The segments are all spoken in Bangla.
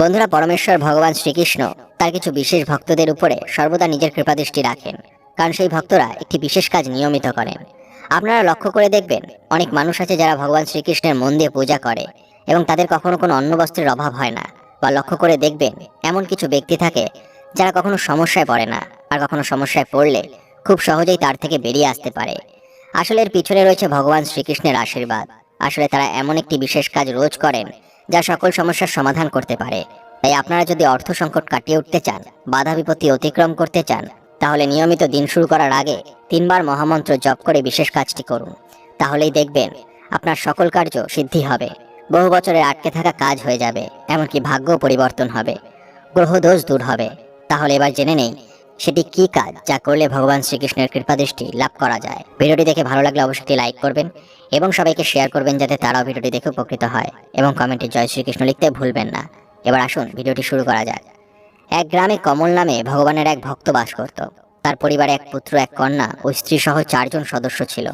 বন্ধুরা, পরমেশ্বর ভগবান শ্রীকৃষ্ণ তার কিছু বিশেষ ভক্তদের উপরে সর্বদা নিজের কৃপাদৃষ্টি রাখেন, কারণ সেই ভক্তরা একটি বিশেষ কাজ নিয়মিত করেন। আপনারা লক্ষ্য করে দেখবেন, অনেক মানুষ আছে যারা ভগবান শ্রীকৃষ্ণের মন দিয়ে পূজা করে এবং তাদের কখনো কোনো অন্ন বস্ত্রের অভাব হয় না বা লক্ষ্য করে দেখবেন, এমন কিছু ব্যক্তি থাকে যারা কখনো সমস্যায় পড়ে না আর কখনো সমস্যায় পড়লে খুব সহজেই তার থেকে বেরিয়ে আসতে পারে। আসলে এর পিছনে রয়েছে ভগবান শ্রীকৃষ্ণের আশীর্বাদ। আসলে তারা এমন একটি বিশেষ কাজ রোজ করেন যা সকল সমস্যার সমাধান করতে পারে। তাই আপনারা যদি অর্থ সংকট কাটিয়ে উঠতে চান, বাধা বিপত্তি অতিক্রম করতে চান, তাহলে নিয়মিত দিন শুরু করার আগে তিনবার মহামন্ত্র জপ করে বিশেষ কাজটি করুন। তাহলেই দেখবেন আপনার সকল কার্য সিদ্ধি হবে। বহু বছরের আটকে থাকা কাজ হয়ে যাবে, এমনকি ভাগ্য পরিবর্তন হবে। গ্রহদোষ দূর হবে। তাহলে এবার জেনে নেই সেটি কি কাজ যা করলে ভগবান শ্রীকৃষ্ণের কৃপাদৃষ্টি লাভ করা যায়? ভিডিওটি দেখে ভালো লাগলে অবশ্যই লাইক করবেন এবং সবাইকে শেয়ার করবেন যাতে তারাও ভিডিওটি দেখে উপকৃত হয় এবং কমেন্টে জয় শ্রীকৃষ্ণ লিখতে ভুলবেন না। এবার আসুন ভিডিওটি শুরু করা যাক। এক গ্রামে কমল নামে ভগবানের এক ভক্ত বাস করত। তার পরিবারে এক পুত্র, এক কন্যা ও স্ত্রী সহ চারজন সদস্য ছিল।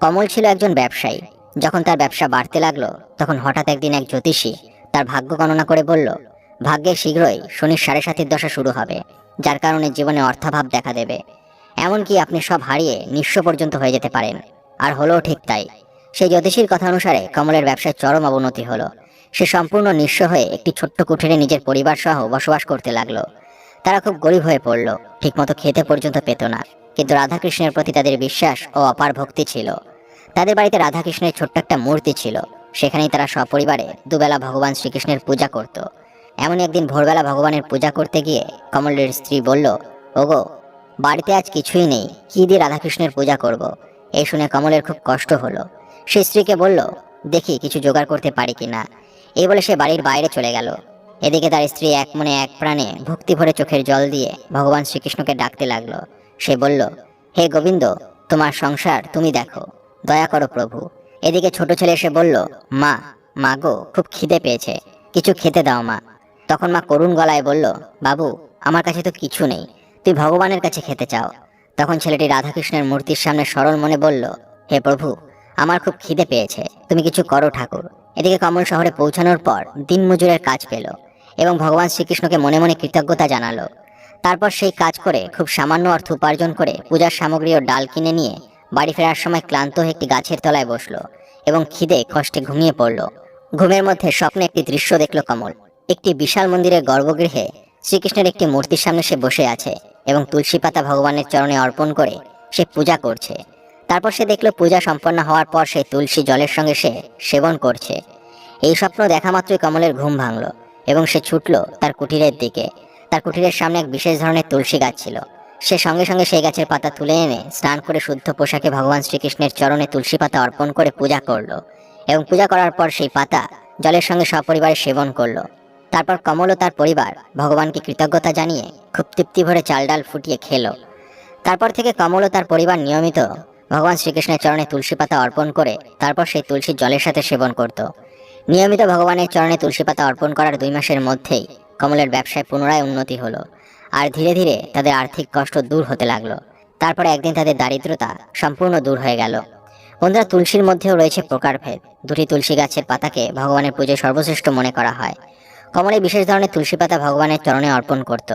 কমল ছিল একজন ব্যবসায়ী। যখন তার ব্যবসা বাড়তে লাগল, তখন হঠাৎ একদিন এক জ্যোতিষী তার ভাগ্য গণনা করে বলল, ভাগ্যে শীঘ্রই শনির সাড়ে সাতির দশা শুরু হবে। যার কারণে জীবনে অর্থাভাব দেখা দেবে। এমনকি আপনি সব হারিয়ে নিঃস্ব পর্যন্ত হয়ে যেতে পারেন। আর হলোও ঠিক তাই। সেই জ্যোতিষীর কথা অনুসারে কমলের ব্যবসায় চরম অবনতি হলো। সে সম্পূর্ণ নিঃস্ব হয়ে একটি ছোট্ট কুঠিরে নিজের পরিবার সহ বসবাস করতে লাগল। তারা খুব গরিব হয়ে পড়ল। ঠিকমতো খেতে পর্যন্ত পেত না। কিন্তু রাধাকৃষ্ণের প্রতি তাদের বিশ্বাস ও অপার ভক্তি ছিল। তাদের বাড়িতে রাধাকৃষ্ণের ছোট্ট একটা মূর্তি ছিল। সেখানেই তারা সপরিবারে দুবেলা ভগবান শ্রীকৃষ্ণের পূজা করত। এমন একদিন ভোরবেলা ভগবানের পূজা করতে গিয়ে কমলের স্ত্রী বলল, ওগো, বাড়িতে আজ কিছুই নেই। কি দিয়ে রাধাকৃষ্ণের পূজা করব। এই শুনে কমলের খুব কষ্ট হলো। সে স্ত্রীকে বলল, দেখি, কিছু জোগাড় করতে পারি কিনা এই বলে সে বাড়ির বাইরে চলে গেল। এদিকে তার স্ত্রী এক মনে এক প্রাণে ভক্তি ভরে চোখের জল দিয়ে ভগবান শ্রীকৃষ্ণকে ডাকতে লাগল। সে বলল, হে গোবিন্দ, তোমার সংসার তুমি দেখো। দয়া করো প্রভু। এদিকে ছোট ছেলে এসে বলল, মা মা গো, খুব খিদে পেয়েছে। কিছু খেতে দাও মা। তখন মা করুণ গলায় বলল, বাবু, আমার কাছে তো কিছু নেই। তুই ভগবানের কাছে খেতে চাও। তখন ছেলেটি রাধাকৃষ্ণের মূর্তির সামনে সরল মনে বলল, হে প্রভু, আমার খুব খিদে পেয়েছে। তুমি কিছু করো ঠাকুর। এদিকে কমল শহরে পৌঁছানোর পর দিনমজুরের কাজ পেল এবং ভগবান শ্রীকৃষ্ণকে মনে মনে কৃতজ্ঞতা জানালো। তারপর সেই কাজ করে খুব সামান্য অর্থ উপার্জন করে পূজার সামগ্রী ও ডাল কিনে নিয়ে বাড়ি ফেরার সময় ক্লান্ত হয়ে একটি গাছের তলায় বসল এবং খিদে কষ্টে ঘুমিয়ে পড়ল। ঘুমের মধ্যে স্বপ্নে একটি দৃশ্য দেখল কমল। একটি বিশাল মন্দিরের গর্ভগৃহে শ্রীকৃষ্ণের একটি মূর্তির সামনে সে বসে আছে এবং তুলসী পাতা ভগবানের চরণে অর্পণ করে সে পূজা করছে। তারপর সে দেখল পূজা সম্পন্ন হওয়ার পর সে তুলসী জলের সঙ্গে সে সেবন করছে। এই স্বপ্ন দেখা মাত্রই কমলের ঘুম ভাঙলো এবং সে ছুটলো তার কুটিরের দিকে। তার কুটিরের সামনে এক বিশেষ ধরনের তুলসী গাছ ছিল। সে সঙ্গে সঙ্গে সেই গাছের পাতা তুলে এনে স্নান করে শুদ্ধ পোশাকে ভগবান শ্রীকৃষ্ণের চরণে তুলসী পাতা অর্পণ করে পূজা করল এবং পূজা করার পর সেই পাতা জলের সঙ্গে সপরিবারে সেবন করল। তারপর কমল ও তার পরিবার ভগবানকে কৃতজ্ঞতা জানিয়ে খুব তৃপ্তি ভরে চাল ডাল ফুটিয়ে খেলো। তারপর থেকে কমল ও তার পরিবার নিয়মিত ভগবান শ্রীকৃষ্ণের চরণে তুলসী পাতা অর্পণ করে তারপর সেই তুলসী জলের সাথে সেবন করত। নিয়মিত ভগবানের চরণে তুলসী পাতা অর্পণ করার দুই মাসের মধ্যেই কমলের ব্যবসায় পুনরায় উন্নতি হলো আর ধীরে ধীরে তাদের আর্থিক কষ্ট দূর হতে লাগল। তারপরে একদিন তাদের দারিদ্রতা সম্পূর্ণ দূর হয়ে গেল। বন্ধুরা, তুলসীর মধ্যেও রয়েছে প্রকারভেদ। দুটি তুলসী গাছের পাতাকে ভগবানের পুজোয় সর্বশ্রেষ্ঠ মনে করা হয়। কমলে বিশেষ ধরনের তুলসী পাতা ভগবানের চরণে অর্পণ করত।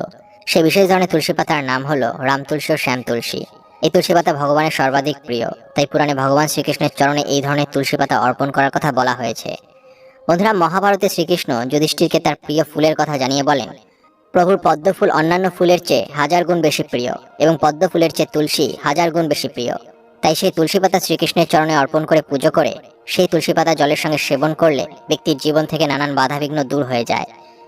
সে বিশেষ ধরনের তুলসী পাতার নাম হলো রাম তুলসী ও শ্যাম তুলসী। এই তুলসী পাতা ভগবানের সর্বাধিক প্রিয়, তাই পুরাণে ভগবান শ্রীকৃষ্ণের চরণে এই ধরনের তুলসী পাতা অর্পণ করার কথা বলা হয়েছে। বন্ধুরা, মহাভারতে শ্রীকৃষ্ণ যুধিষ্ঠিরকে তার প্রিয় ফুলের কথা জানিয়ে বলেন, প্রভুর পদ্ম ফুল অন্যান্য ফুলের চেয়ে হাজার গুণ বেশি প্রিয় এবং পদ্ম ফুলের চেয়ে তুলসী হাজার গুণ বেশি প্রিয়। তাই সেই তুলসী পাতা শ্রীকৃষ্ণের চরণে অর্পণ করে পুজো করে সেই তুলসী পাতা জলের সঙ্গে সেবন করলে ব্যক্তির জীবন থেকে নানান বাধাবিঘ্ন দূর হয়ে যায়।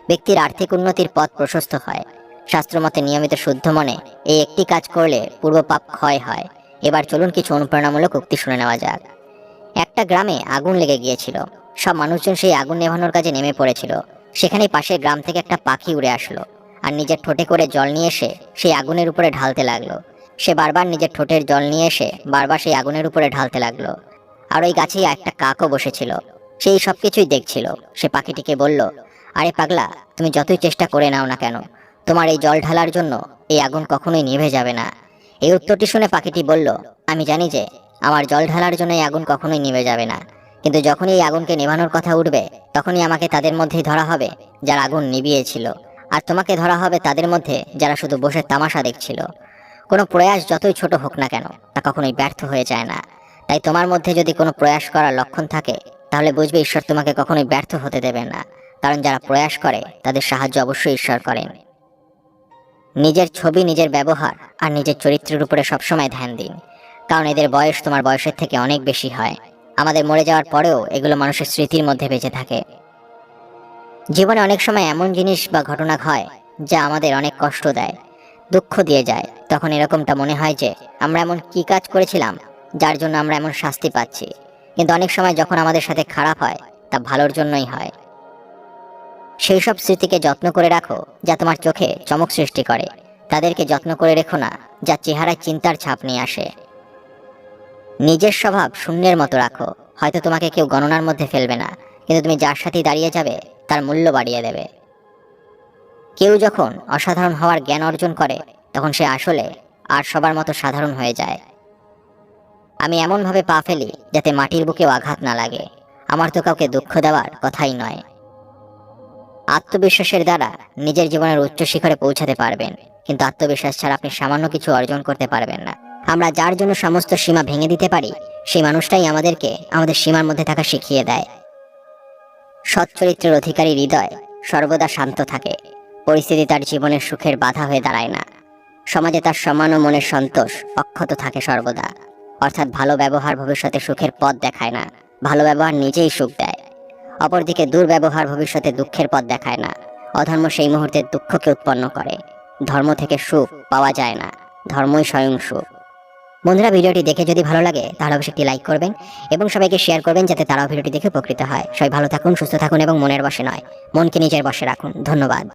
ব্যক্তির আর্থিক উন্নতির পথ প্রশস্ত হয়। শাস্ত্রমতে নিয়মিত শুদ্ধ মনে এই একটি কাজ করলে পূর্ব পাপ ক্ষয় হয়। এবার চলুন কিছু অনুপ্রেরণামূলক উক্তি শুনে নেওয়া যাক। একটা গ্রামে আগুন লেগে গিয়েছিল। সব মানুষজন সেই আগুন নেভানোর কাজে নেমে পড়েছিল। সেখানেই পাশের গ্রাম থেকে একটা পাখি উড়ে আসলো আর নিজের ঠোঁটে করে জল নিয়ে এসে সেই আগুনের উপরে ঢালতে লাগল। সে বারবার নিজের ঠোঁটের জল নিয়ে এসে বারবার সেই আগুনের উপরে ঢালতে লাগল। আর ওই গাছেই একটা কাকও বসেছিল। সেই সব কিছুই দেখছিল। সে পাখিটিকে বলল, আরে পাগলা, তুমি যতই চেষ্টা করে নাও না কেন, তোমার এই জল ঢালার জন্য এই আগুন কখনোই নিভে যাবে না। এই উত্তরটি শুনে পাখিটি বলল, আমি জানি যে আমার জল ঢালার জন্য এই আগুন কখনোই নিভে যাবে না, কিন্তু যখনই এই আগুনকে নেভানোর কথা উঠবে, তখনই আমাকে তাদের মধ্যেই ধরা হবে যারা আগুন নিভিয়েছিল, আর তোমাকে ধরা হবে তাদের মধ্যে যারা শুধু বসে তামাশা দেখছিল। কোনো প্রয়াস যতই ছোট হোক না কেন, তা কখনোই ব্যর্থ হয়ে যায় না। তাই তোমার মধ্যে যদি কোনো প্রয়াস করার লক্ষণ থাকে, তাহলে বুঝবে ঈশ্বর তোমাকে কখনোই ব্যর্থ হতে দেবেন না। কারণ যারা প্রয়াস করে, তাদের সাহায্য অবশ্যই ঈশ্বর করেন। নিজের ছবি, নিজের ব্যবহার আর নিজের চরিত্রের উপরে সবসময় ধ্যান দিন। কারণ এদের বয়স তোমার বয়সের থেকে অনেক বেশি হয়। আমাদের মরে যাওয়ার পরেও এগুলো মানুষের স্মৃতির মধ্যে বেঁচে থাকে। জীবনে অনেক সময় এমন জিনিস বা ঘটনা হয়, যা আমাদের অনেক কষ্ট দেয়, দুঃখ দিয়ে যায়। তখন এরকমটা মনে হয় যে, আমরা এমন কি কাজ করেছিলাম যার জন্য আমরা এমন শাস্তি পাচ্ছি। কিন্তু অনেক সময় যখন আমাদের সাথে খারাপ হয়, তা ভালোর জন্যই হয়। সেই সব স্মৃতিকে যত্ন করে রাখো, যা তোমার চোখে চমক সৃষ্টি করে। তাদেরকে যত্ন করে রেখো না, যা চেহারায় চিন্তার ছাপ নিয়ে আসে। নিজের স্বভাব শূন্যের মতো রাখো। হয়তো তোমাকে কেউ গণনার মধ্যে ফেলবে না, কিন্তু তুমি যার সাথে দাঁড়িয়ে যাবে, তার মূল্য বাড়িয়ে দেবে। কেউ যখন অসাধারণ হওয়ার জ্ঞান অর্জন করে, তখন সে আসলে আর সবার মতো সাধারণ হয়ে যায়। আমি এমনভাবে পা ফেলি যাতে মাটির বুকেও আঘাত না লাগে। আমার তো কাউকে দুঃখ দেওয়ার কথাই নয়। আত্মবিশ্বাসের দ্বারা নিজের জীবনের উচ্চ শিখরে পৌঁছাতে পারবেন, কিন্তু আত্মবিশ্বাস ছাড়া আপনি সামান্য কিছু অর্জন করতে পারবেন না। আমরা যার জন্য সমস্ত সীমা ভেঙে দিতে পারি, সেই মানুষটাই আমাদেরকে আমাদের সীমার মধ্যে থাকা শিখিয়ে দেয়। সৎ চরিত্রের অধিকারী হৃদয় সর্বদা শান্ত থাকে। পরিস্থিতি তার জীবনের সুখের বাধা হয়ে দাঁড়ায় না। সমাজে তার সম্মান ও মনের সন্তোষ অক্ষত থাকে সর্বদা। অর্থাৎ ভালো ব্যবহার ভবিষ্যতে সুখের পথ দেখায় না। ভালো ব্যবহার নিজেই সুখ দেয়। অপরদিকে দুর্ব্যবহার ভবিষ্যতে দুঃখের পথ দেখায় না। অধর্ম সেই মুহূর্তে দুঃখকে উৎপন্ন করে। ধর্ম থেকে সুখ পাওয়া যায় না। ধর্মই স্বয়ং সুখ। বন্ধুরা, ভিডিওটি দেখে যদি ভালো লাগে, তাহলে অবশ্যই একটি লাইক করবেন এবং সবাইকে শেয়ার করবেন যাতে তারাও ভিডিওটি দেখে উপকৃত হয়। সবাই ভালো থাকুন, সুস্থ থাকুন এবং মনের বসে নয়, মনকে নিজের বসে রাখুন। ধন্যবাদ।